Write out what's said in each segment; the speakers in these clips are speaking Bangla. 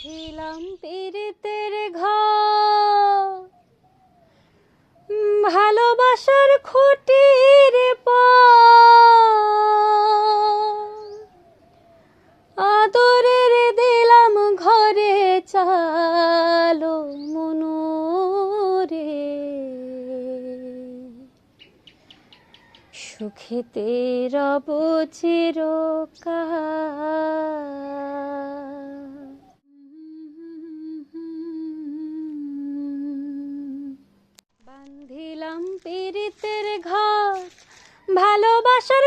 বাঁধিলাম পীড়িতের ঘর। ভালোবাসার খুঁটির আদরের দিলাম ঘরে চালো মনোরে। সুখেতে রব চিরকাল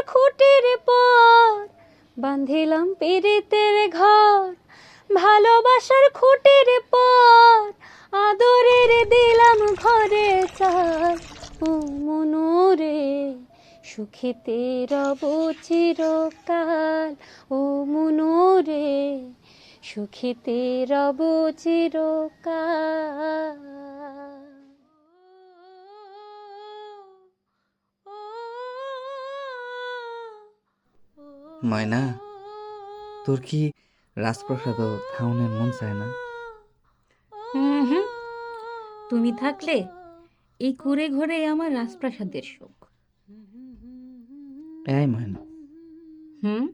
খুঁটির পর বান্ধিলাম পীড়িতের ঘর। ভালোবাসার খুঁটির পর আদরের দিলাম ঘরে চাল। ও মনোরে, সুখেতে রব চিরকাল। ও মনোরে, সুখেতে রব চিরকাল। ময়না তোর কি রাজপ্রসাদ খাওনের মন চায় না? হুম তুমি থাকলে এই কুড়ে ঘরে আমার রাজপ্রাসাদের সুখ এই ময়না হুম?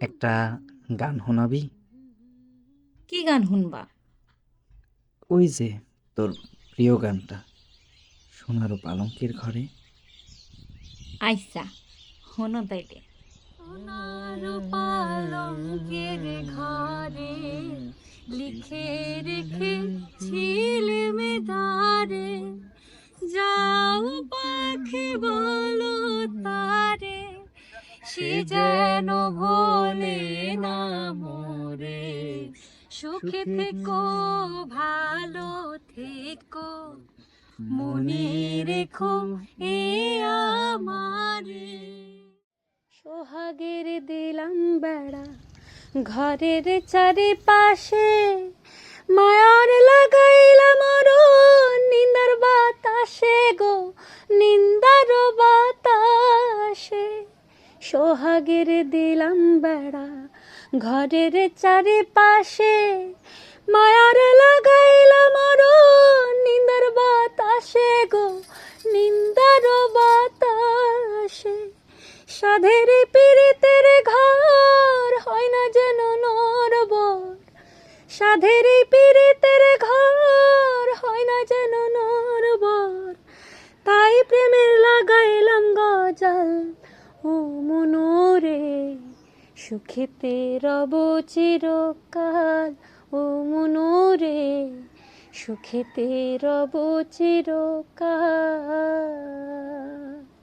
একটা গান শোনাবি? কি গান শুনবা? ওই যে তোর প্রিয় গানটা সোনারও পালঙ্কের ঘরে। আইসা হনো তাইলে। সোনার পালঙ্কের ঘরে লিখে রেখেছিলে মেদারে যাও পাখি বলো তারে, সে যেন ভোলে না মোরে। সুখে থেকো, ভালো থেকো, মনে রেখো এ আমারে। সোহাগের দিলাম বেড়া। ঘরের চারিপাশে মায়ার লাগাইলাম নিন্দার বাতাসে গো, নিন্দার বাতাসে সোহাগের দিলাম বেড়া। ঘরের চারিপাশে মায়ার সাধের পীড়িতের ঘর হয় না যেন নরবর। সাধের পীড়িতের ঘর হয় না যেন নরবর। তাই প্রেমের লাগাইলাম গজাল ও মনোরে। সুখেতে রব চিরকাল ও মনোরে। সুখেতে রব চিরকাল।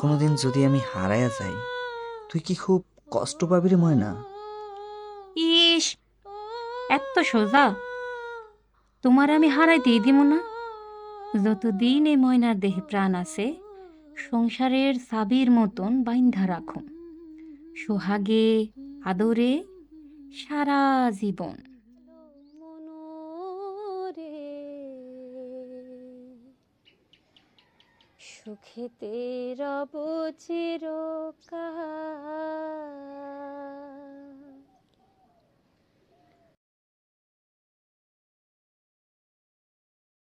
কোনোদিন যদি আমি হারায়া যাই, তুই কি খুব কষ্ট পাবি রে ময়না? ইস, এত সোজা। তোমার আমি হারাইতেই দিব না। যতদিন এই ময়নার দেহে প্রাণ আছে, সংসারের সাবির মতন বাইন্ধা রাখুন সোহাগে, আদরে সারা জীবন। সুখেতে রব চিরকাল